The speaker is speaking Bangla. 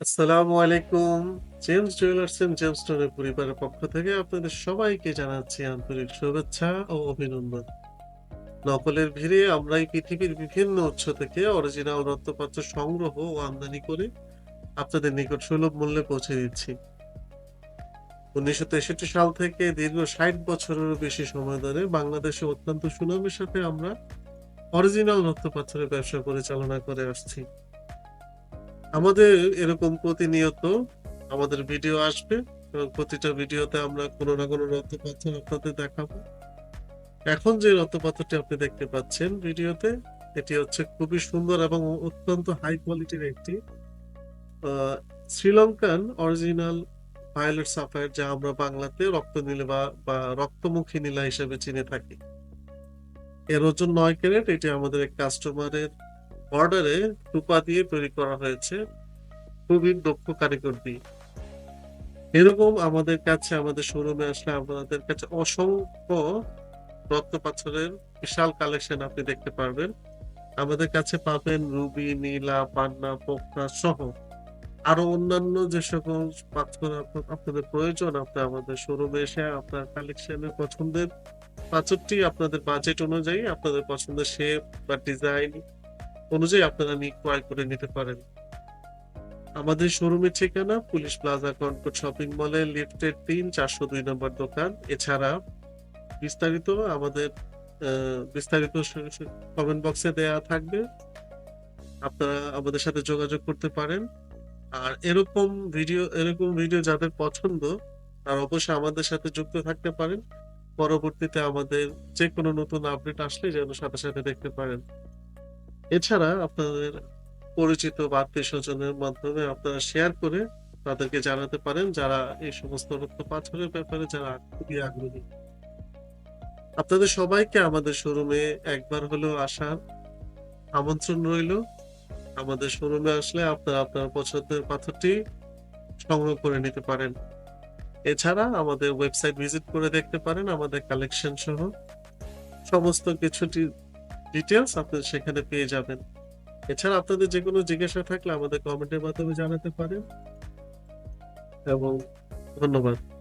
আসসালামু আলাইকুম। জেমস জুয়েলার্স এন্ড পরিবারের পক্ষ থেকে আপনাদের সবাইকে জানাচ্ছি আন্তরিক শুভেচ্ছা ও অভিনন্দন। নকলের ভিড়ে আমরা এই পৃথিবীর বিভিন্ন উৎস থেকে অরিজিনাল সংগ্রহ ও আমদানি করে আপনাদের নিকট সুলভ মূল্যে পৌঁছে দিচ্ছি। ১৯৬৩ সাল থেকে দীর্ঘ ৬০ বছরেরও বেশি সময় ধরে বাংলাদেশে অত্যন্ত সুনামের সাথে আমরা অরিজিনাল রত্নপাথরের ব্যবসা পরিচালনা করে আসছি। আমাদের এরকম প্রতিনিয়ত আমাদের ভিডিও আসবে এবং প্রতিটা ভিডিওতে আমরা কোনো না কোনো রত্নপাথর আপনাদের দেখাবো। এখন যে রত্নপাথরটি আপনি দেখতে পাচ্ছেন ভিডিওতে এটি হচ্ছে খুবই সুন্দর এবং অত্যন্ত হাই কোয়ালিটির একটি শ্রীলঙ্কান অরিজিনাল ভায়োলেট সাফায়ার যা আমরা বাংলাতে রক্তনীলা বা, বা রক্তমুখী নীলা হিসেবে চিনে থাকি। এর ওজন নয় ক্যারেট এটি আমাদের এক কাস্টমারের অর্ডারে রূপা দিয়ে তৈরি করা হয়েছে। খুবই দক্ষ কারিগর দিয়ে। এরকম আমাদের কাছে আমাদের শোরুমে আসলে আমাদের কাছে অসংখ্য রত্নপাথরের বিশাল কালেকশন আপনি দেখতে পারবেন। আমাদের কাছে পাবেন রুবি, নীলা, পান্না, পোকরা সহ আরও অন্যান্য যে সকল পাথর আপনাদের প্রয়োজন আপনি আমাদের শোরুমে এসে আপনার কালেকশনের পছন্দের পাথরটি আপনাদের বাজেট অনুযায়ী আপনাদের পছন্দের শেপ বা ডিজাইন অনুযায়ী আপনারা ক্রয় করে নিতে পারেন। আমাদের শোরুমের ঠিকানা পুলিশ প্লাজা কনকর্ড শপিং মলের লিফটের ৩ ৪০২ নম্বর দোকান। এছাড়া বিস্তারিত আমাদের বিস্তারিত কমেন্ট বক্সে দেয়া থাকবে। আপনারা আমাদের সাথে যোগাযোগ করতে পারেন। আর এরকম ভিডিও এরকম ভিডিও যাদের পছন্দ তারা অবশ্যই আমাদের সাথে যুক্ত থাকতে পারেন। পরবর্তীতে আমাদের যেকোনো নতুন আপডেট আসলে যেন সাথে, সাথে দেখতে পারেন। এছাড়া আপনাদের পরিচিত বা আত্মীয়স্বজনের মাধ্যমে আপনারা শেয়ার করে তাদেরকে জানাতে পারেন যারা এই সমস্ত রত্নপাথরের ব্যাপারে যারা খুবই আগ্রহী। আপনাদের সবাইকে আমাদের শোরুমে একবার হলেও আসার আমন্ত্রণ রইল আমাদের শোরুমে আসলে আপনারা আপনার পছন্দের পাথরটি সংগ্রহ করে নিতে পারেন। এছাড়া আমাদের ওয়েবসাইট ভিজিট করে দেখতে পারেন, আমাদের কালেকশন সহ সমস্ত কিছু ডি ডিটেইলস আপনারা সেখানে পেয়ে যাবেন। এছাড়া আপনাদের যে কোনো জিজ্ঞাসা থাকলে আমাদের কমেন্টের মাধ্যমে জানাতে পারেন। এবং ধন্যবাদ।